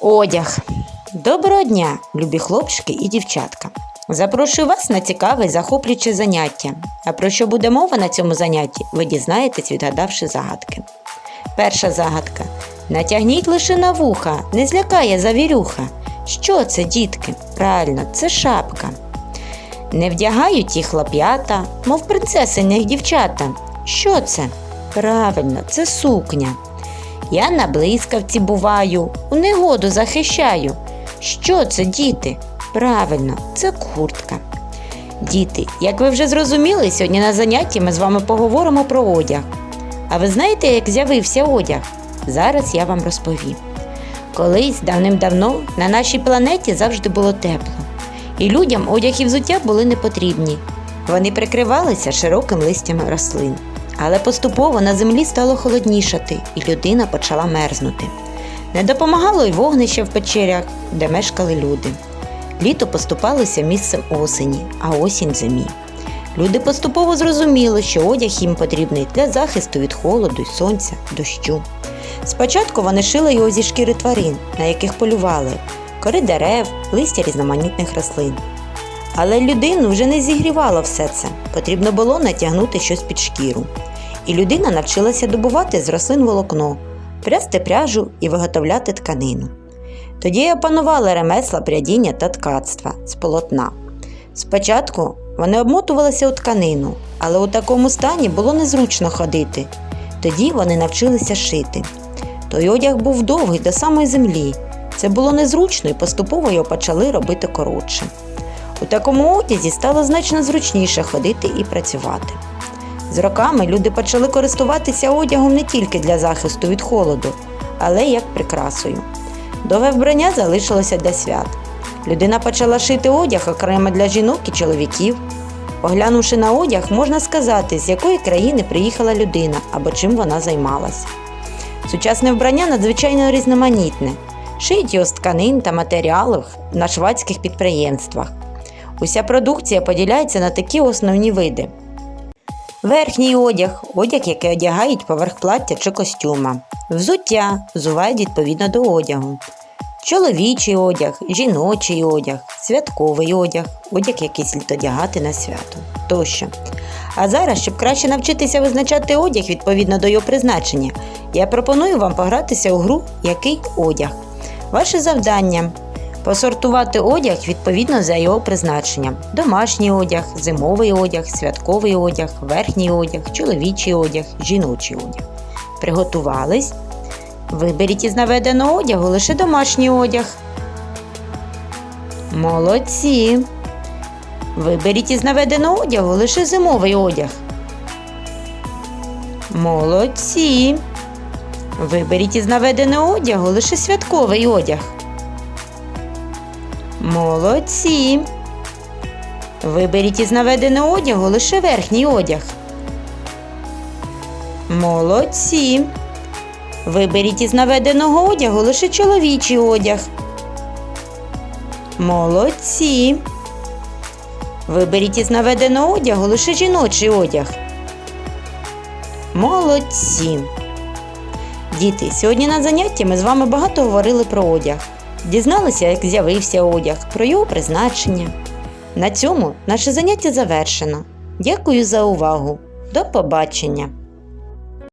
Одяг. Доброго дня, любі хлопчики і дівчатка. Запрошую вас на цікаве захоплююче заняття. А про що буде мова на цьому занятті, ви дізнаєтесь, відгадавши загадки. Перша загадка. Натягніть лише на вуха, не злякає завірюха. Що це, дітки? Правильно, це шапка. Не вдягають їх хлоп'ята, мов принцесиних дівчата. Що це? Правильно, це сукня. Я на блискавці буваю, у негоду захищаю. Що це, діти? Правильно, це куртка. Діти, як ви вже зрозуміли, сьогодні на занятті ми з вами поговоримо про одяг. А ви знаєте, як з'явився одяг? Зараз я вам розповім. Колись давним-давно на нашій планеті завжди було тепло, і людям одяг і взуття були не потрібні. Вони прикривалися широким листям рослин. Але поступово на землі стало холоднішати, і людина почала мерзнути. Не допомагало й вогнище в печерях, де мешкали люди. Літо поступалося місцем осені, а осінь зимі. Люди поступово зрозуміли, що одяг їм потрібний для захисту від холоду сонця, дощу. Спочатку вони шили його зі шкіри тварин, на яких полювали, кори дерев, листя різноманітних рослин. Але людину вже не зігрівало все це, потрібно було натягнути щось під шкіру. І людина навчилася добувати з рослин волокно, прясти пряжу і виготовляти тканину. Тоді опанували ремесла прядіння та ткацтва з полотна. Спочатку вони обмотувалися у тканину, але у такому стані було незручно ходити. Тоді вони навчилися шити. Той одяг був довгий до самої землі. Це було незручно і поступово його почали робити коротше. У такому одязі стало значно зручніше ходити і працювати. З роками люди почали користуватися одягом не тільки для захисту від холоду, але й як прикрасою. Довге вбрання залишилося для свят. Людина почала шити одяг окремо для жінок і чоловіків. Поглянувши на одяг, можна сказати, з якої країни приїхала людина або чим вона займалась. Сучасне вбрання надзвичайно різноманітне, шиють його з тканин та матеріалів на швадських підприємствах. Уся продукція поділяється на такі основні види: верхній одяг одяг, який одягають поверх плаття чи костюма, взуття взувають відповідно до одягу, чоловічий одяг, жіночий одяг, святковий одяг, одяг, який слід одягати на свято тощо. А зараз, щоб краще навчитися визначати одяг відповідно до його призначення, я пропоную вам погратися у гру Який одяг. Ваше завдання посортувати одяг відповідно за його призначенням: домашній одяг, зимовий одяг, святковий одяг, верхній одяг, чоловічий одяг, жіночий одяг. Приготувались? Виберіть із наведеного одягу лише домашній одяг. Молодці. Виберіть із наведеного одягу лише зимовий одяг. Молодці. Виберіть із наведеного одягу лише святковий одяг. Молодці. Виберіть із наведеного одягу лише верхній одяг. Молодці. Виберіть із наведеного одягу лише чоловічий одяг. Молодці. Виберіть із наведеного одягу лише жіночий одяг. Молодці. Діти, сьогодні на занятті ми з вами багато говорили про одяг. Дізналися, як з'явився одяг, про його призначення. На цьому наше заняття завершено. Дякую за увагу. До побачення!